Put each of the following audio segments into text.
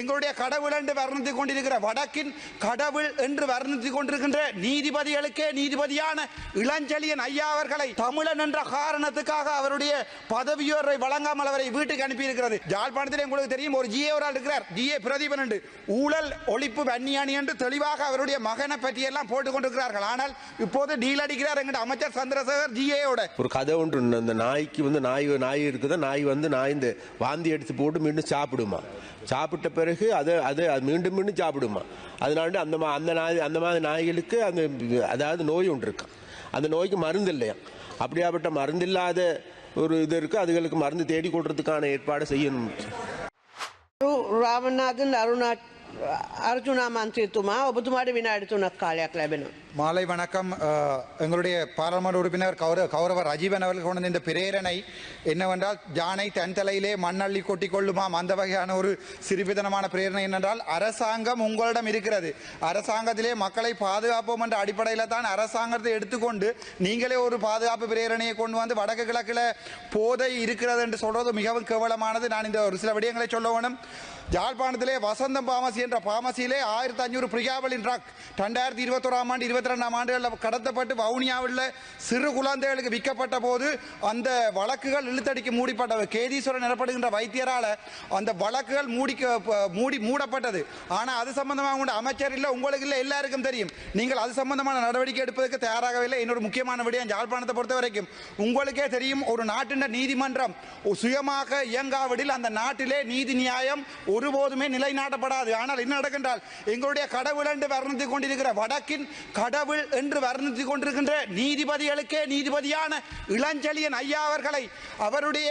எங்களுடைய கடவுள் என்று வர்ணித்துக் கொண்டிருக்கிற வடக்கின் கடவுள் என்று வர்ணித்துக் கொண்டிருக்கின்ற நீதிபதிகளுக்கே நீதிபதியான இளஞ்செழியன் ஐயா அவர்களை தமிழன் என்ற காரணத்துக்காக அவருடைய பதவியோரை வழங்காமல் அவரை வீட்டுக்கு அனுப்பியிருக்கிறது. ஜாழ்ப்பாணத்தில் உங்களுக்கு தெரியும் ஒரு ஜிஏ ஒரு ஆள் இருக்கிறார். ஜிஏ பிரதீபன் என்று. ஊழல் ஒழிப்பு வன்னியானி என்று தெளிவாக அவருடைய மகனை பற்றியெல்லாம் போட்டுக் கொண்டிருக்கிறார்கள் ஆனால் இப்போது டீல் அடிக்கிறார் எங்கள் அமைச்சர் சந்திரசேகர் ஜிஏயோட. ஒரு கதை ஒன்று அந்த நாய்க்கு வந்து நாய் நாய் இருக்குது? நாய் வந்து நாய் இந்த வாந்தி எடுத்து போட்டு மீண்டும் சாப்பிடுமா? சாப்பிட்ட பிறகு பிறகு அதை அது அது மீண்டும் மீண்டும் சாப்பிடுமா? அதனால அந்த மா அந்த நாய் அந்த மாதிரி நாய்களுக்கு அந்த அதாவது நோய் ஒன்று இருக்கான் அந்த நோய்க்கு மருந்து இல்லையா? அப்படியாப்பட்ட மருந்து இல்லாத ஒரு இது இருக்குது அதுகளுக்கு மருந்து தேடி கொடுறதுக்கான ஏற்பாடு செய்யணும். ராமநாதன் அருணா அர்ஜுனா மந்திரித்துமா ஒபுதுமாடு வினா எடுத்துன காலையாக லெபனும் மாலை வணக்கம். எங்களுடைய பாராளுமன்ற உறுப்பினர் கௌர கௌரவர் ரஜீவன் அவர்கள் கொண்ட இந்த பிரேரணை என்னவென்றால் ஜானை தன்தலையிலே மண்ணள்ளி கொட்டி கொள்ளுமாம் அந்த வகையான ஒரு சிறுபிதனமான பிரேரணை என்னென்றால் அரசாங்கம் உங்களிடம் இருக்கிறது. அரசாங்கத்திலே மக்களை பாதுகாப்போம் என்ற அடிப்படையில் தான் அரசாங்கத்தை எடுத்துக்கொண்டு நீங்களே ஒரு பாதுகாப்பு பிரேரணையை கொண்டு வந்து வடக்கு கிழக்கில் போதை இருக்கிறது என்று சொல்வது மிகவும் கேவலமானது. நான் இந்த ஒரு சில விடயங்களை சொல்ல வேணும். ஜாழ்ப்பாணத்திலே வசந்தம் பாமஸ் பார்மசி என்ற பார்மசியிலே ஆயிரத்தி அஞ்சூறு பிரிகாவலின் ட்ரக் ரெண்டாயிரத்தி இருபத்தோராம் ஆண்டு இருபத்தி ரெண்டாம் ஆண்டுகளில் கடத்தப்பட்டு வவுனியாவில் சிறு குழந்தைகளுக்கு விற்கப்பட்ட போது அந்த வழக்குகள் இழுத்தடிக்கு மூடிப்பட்டது கேதீஸ்வரன் எனப்படுகின்ற வைத்தியரால் அந்த வழக்குகள் மூடிக்க மூடி மூடப்பட்டது. ஆனால் அது சம்பந்தமாக உண்டு அமைச்சர் இல்லை உங்களுக்கு இல்லை எல்லாருக்கும் தெரியும். நீங்கள் அது சம்பந்தமான நடவடிக்கை எடுப்பதற்கு தயாராகவில்லை. இன்னொரு முக்கியமான விடயம் யாழ்ப்பாணத்தை பொறுத்த வரைக்கும். உங்களுக்கே தெரியும் ஒரு நாட்டின் நீதிமன்றம் சுயமாக இயங்காவிடில் அந்த நாட்டிலே நீதி நியாயம் ஒருபோதுமே நிலைநாட்டப்படாது. ஆனால் என்ன நடக்கின்றால் எங்களுடைய கடவுள் என்று வர்ணித்துக் கொண்டிருக்கிற வடக்கின் கடவுள் என்று வர்ணித்துக் கொண்டிருக்கின்ற நீதிபதிகளுக்கே நீதிபதியான இளஞ்செழியன் ஐயா அவர்களை அவருடைய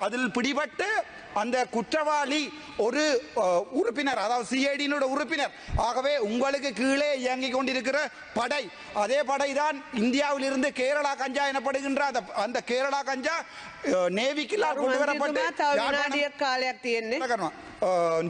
அதில் பிடிபட்டு அந்த குற்றவாளி ஒரு உறுப்பினர் அதாவது சிஐடியினோட உறுப்பினர். ஆகவே உங்களுக்கு கீழே இயங்கிக் கொண்டிருக்கிற படை அதே படை தான் இந்தியாவில் இருந்து கேரளா கஞ்சா எனப்படுகின்ற அந்த அந்த கேரளா கஞ்சா நேவிக்குலாம் கொண்டு வரப்பட்டு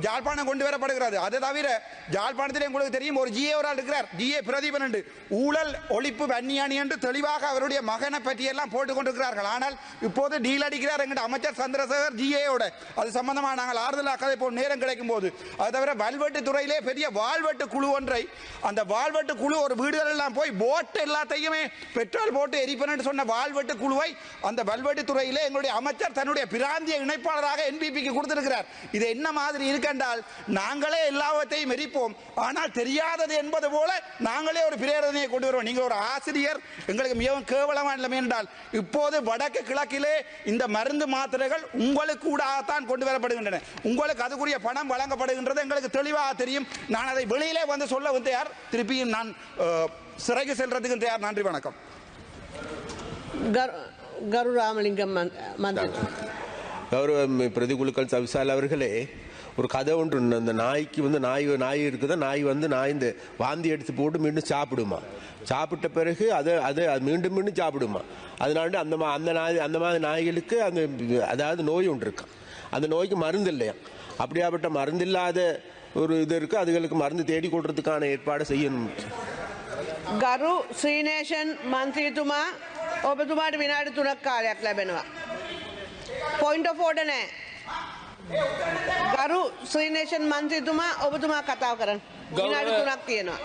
ஜாழ்ப்பாணம் கொண்டு வரப்படுகிறது அதை தவிர ஜாழ்ப்பாணத்தில் உங்களுக்கு தெரியும் ஒரு ஜிஏ ஒரு ஆள் இருக்கிறார். ஜிஏ பிரதீபன் என்று. ஊழல் ஒழிப்பு வன்னியாணி என்று தெளிவாக அவருடைய மகனை பற்றியெல்லாம் போட்டுக் கொண்டிருக்கிறார்கள். ஆனால் இப்போது டீல் அடிக்கிறார் எங்கிட்ட அமைச்சர் சந்திரசேகர் ஜிஏயோட அது சம்பந்தமாக நாங்கள் ஆறுதலாக கதை போல் நேரம் கிடைக்கும் போது அது தவிர வல்வெட்டு துறையிலே பெரிய வாழ்வெட்டு குழு ஒன்றை அந்த வாழ்வெட்டு குழு ஒரு வீடுகளெல்லாம் போய் போட்டு எல்லாத்தையுமே பெட்ரோல் போட்டு எரிப்பேன் சொன்ன வாழ்வெட்டு குழுவை அந்த வல்வெட்டு துறையிலே எங்களுடைய அமைச்சர் தன்னுடைய பிராந்திய இணைப்பாளராக என்பிபிக்கு கொடுத்திருக்கிறார். இது என்ன மாதிரி இருக்கென்றால் நாங்களே எல்லாவற்றையும் எரிப்போம். ஆனால் தெரியாதது என்பது போல நாங்களே ஒரு பிரேரணையை கொண்டு வருவோம். நீங்கள் ஒரு ஆசிரியர் எங்களுக்கு மிகவும் கேவலமான என்றால் இப்போது வடக்கு கிழக்கிலே இந்த மருந்து மாத்திரைகள் உங்களுக்கு தான் கொண்டு வரப்படுகின்றன உங்களுக்கு அதுக்குரிய பணம் வழங்கப்படுகின்றது எங்களுக்கு தெளிவாக தெரியும். நான் அதை வெளியிலே வந்து சொல்ல தயார் திருப்பியும் நான் சிறைக்கு செல்றதுக்கு யார் நன்றி வணக்கம். கரு ராமலிங்கம் கௌரவ பிரதிகுழுக்கள் சவிசால் அவர்களே ஒரு கதை ஒன்று அந்த நாய்க்கு வந்து நாய் நாய் இருக்குதா? நாய் வந்து நாய் இந்த வாந்தி எடுத்து போட்டு மீண்டும் சாப்பிடுமா? சாப்பிட்ட பிறகு அதை அது அது மீண்டும் மீண்டும் சாப்பிடுமா? அதனால அந்த மா அந்த நாய் அந்த மாதிரி நாய்களுக்கு அந்த அதாவது நோய் ஒன்று இருக்கான் அந்த நோய்க்கு மருந்து இல்லையா அப்படியாப்பட்ட மருந்து இல்லாத ஒரு இது இருக்கு அதுகளுக்கு மருந்து தேடி கொடுறதுக்கான ஏற்பாடு செய்யணும் ගරු ශ්‍රීනේෂන් මන්ත්‍රීතුමා ඔබතුමාට විනාඩි තුනක් කාලයක් ලැබෙනවා. පොයින්ට ෆෝඩ නෑ. ගරු ශ්‍රීනේෂන් මන්ත්‍රීතුමා ඔබතුමා කතාව කරන්න. විනාඩි තුනක් තියෙනවා.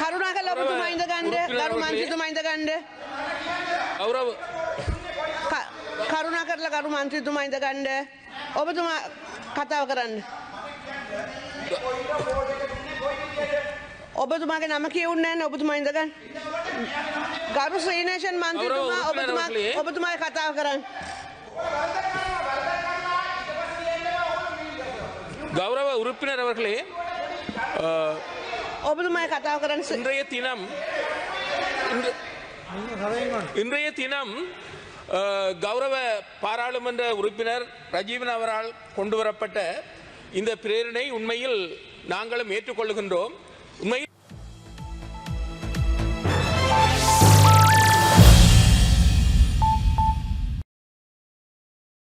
කරුණා කල ඔබතුමා ඉඳ ගණ්ඩ ගරු මන්ත්‍රීතුමා ඉඳ ගණ්ඩ ගෞරව කරුණා කරලා ගරු මන්ත්‍රීතුමා ඉඳ ගණ්ඩ ඔබතුමා කතාව කරන්න. ඔබතුමාගේ නම කියවුන්නේ නැහැ ඔබතුමා ඉඳගන්න. ගරු ශ්‍රීනේෂන් මන්ත්‍රීතුමා ගෞරව ඔබතුමා උපනරෝකලේ. ඔබතුමායි කතාව කරන්න. கௌரவ உறுப்பினர் அவர்களே அஹ், ඔබතුමායි කතාව කරන්න ශ්‍රී- இன்றைய தினம் இன்று- இன்றைய தினம் அஹ், கௌரவ பாராளுமன்ற உறுப்பினர் ரஜீவன் அவரால் கொண்டு வரப்பட்ட இந்த பிரேரணை உண்மையில் நாங்களும் ஏற்றுக்கொள்கின்றோம் உண்மையில்